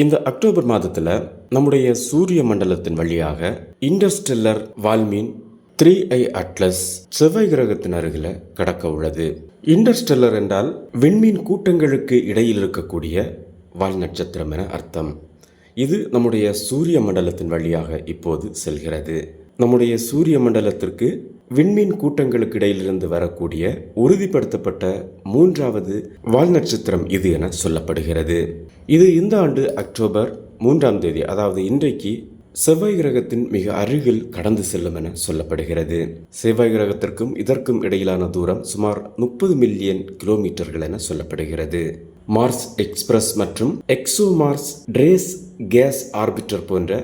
இந்த அக்டோபர் மாதத்தில் நம்முடைய சூரிய மண்டலத்தின் வழியாக இண்டஸ்டெல்லர் வால்மீன் த்ரீ ஐ அட்லஸ் செவ்வாய் கிரகத்தின் அருகில் கடக்க உள்ளது. இண்டர்ஸ்டெல்லர் என்றால் விண்மீன் கூட்டங்களுக்கு இடையில் இருக்கக்கூடிய வால் நட்சத்திரம் என அர்த்தம். இது நம்முடைய சூரிய மண்டலத்தின் வழியாக இப்போது செல்கிறது. நம்முடைய சூரிய மண்டலத்திற்கு விண்மீன் கூட்டங்களுக்கு இடையிலிருந்து வரக்கூடிய உறுதிப்படுத்தப்பட்ட மூன்றாவது வால் நட்சத்திரம் இது என சொல்லப்படுகிறது. இது இந்த ஆண்டு அக்டோபர் மூன்றாம் தேதி அதாவது இன்றைக்கு செவ்வாய் கிரகத்தின் மிக அருகில் கடந்து செல்லும் என சொல்லப்படுகிறது. செவ்வாய் கிரகத்திற்கும் இதற்கும் இடையிலான தூரம் சுமார் முப்பது மில்லியன் கிலோமீட்டர்கள் என சொல்லப்படுகிறது. மார்ஸ் எக்ஸ்பிரஸ் மற்றும் ExoMars trace gas orbiter போன்ற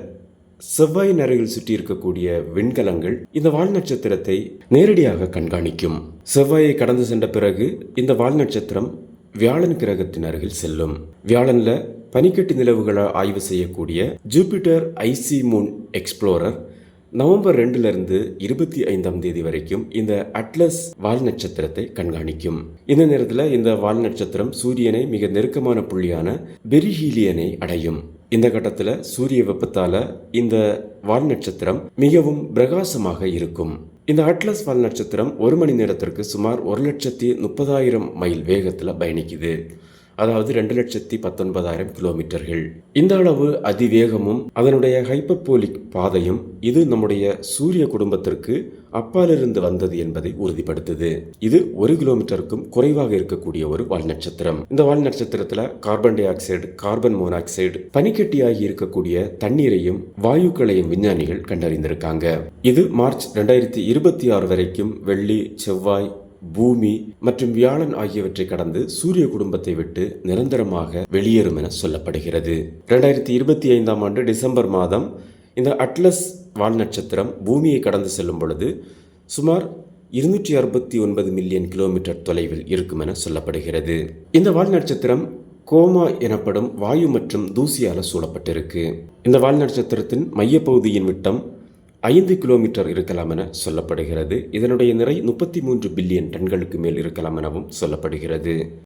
செவ்வாயின் அருகில் சுற்றி இருக்கக்கூடிய விண்கலங்கள் இந்த வால் நட்சத்திரத்தை நேரடியாக கண்காணிக்கும். செவ்வாயை கடந்து சென்ற பிறகு இந்த வால் நட்சத்திரம் வியாழன் கிரகத்தின் அருகில் செல்லும். வியாழன்ல பனிக்கட்டி நிலவுகளை ஆய்வு செய்யக்கூடிய Jupiter icy moon explorer November ரெண்டுலேருந்து இருபத்தி ஐந்தாம் தேதி வரைக்கும் இந்த அட்லஸ் வால் நட்சத்திரத்தை கண்காணிக்கும். இந்த நேரத்தில் இந்த வால் நட்சத்திரம் சூரியனை மிக நெருக்கமான புள்ளியான பெரிஹீலியனை அடையும். இந்த கட்டத்தில் சூரிய வெப்பத்தால் இந்த வால் நட்சத்திரம் மிகவும் பிரகாசமாக இருக்கும். இந்த அட்லஸ் வால் நட்சத்திரம் ஒரு மணி நேரத்திற்கு சுமார் ஒரு லட்சத்தி முப்பதாயிரம் மைல் வேகத்தில் பயணிக்குது. அதாவது ரெண்டு லட்சத்தி பத்தொன்பதாயிரம் கிலோமீட்டர்கள். இந்த அளவு அதிவேகமும் அதனுடைய ஹைப்பர்போலிக் பாதையும் இது நம்முடைய சூரிய குடும்பத்திற்கு அப்பாலிருந்து வந்தது என்பதை உறுதிப்படுத்துது. இது ஒரு கிலோமீட்டருக்கும் குறைவாக இருக்கக்கூடிய ஒரு வால் நட்சத்திரம். இந்த வால் நட்சத்திரத்துல carbon dioxide carbon monoxide பனிக்கட்டியாகி இருக்கக்கூடிய தண்ணீரையும் வாயுக்களையும் விஞ்ஞானிகள் கண்டறிந்திருக்காங்க. இது மார்ச் ரெண்டாயிரத்தி இருபத்தி ஆறு வரைக்கும் வெள்ளி செவ்வாய் பூமி மற்றும் வியாழன் ஆகியவற்றை கடந்து சூரிய குடும்பத்தை விட்டு நிரந்தரமாக வெளியேறும் என சொல்லப்படுகிறது. ரெண்டாயிரத்தி இருபத்தி ஐந்தாம் ஆண்டு டிசம்பர் மாதம் இந்த அட்லஸ் வால் நட்சத்திரம் பூமியை கடந்து செல்லும் பொழுது சுமார் இருநூற்றி அறுபத்தி ஒன்பது மில்லியன் கிலோமீட்டர் தொலைவில் இருக்கும் என சொல்லப்படுகிறது. இந்த வால் நட்சத்திரம் கோமா எனப்படும் வாயு மற்றும் தூசியால சூழப்பட்டிருக்கு. இந்த வால் நட்சத்திரத்தின் மையப்பகுதியின் விட்டம் ஐந்து கிலோமீட்டர் இருக்கலாம் என சொல்லப்படுகிறது. இதனுடைய நிறை முப்பத்தி மூன்று பில்லியன் டன்களுக்கு மேல் இருக்கலாம் எனவும் சொல்லப்படுகிறது.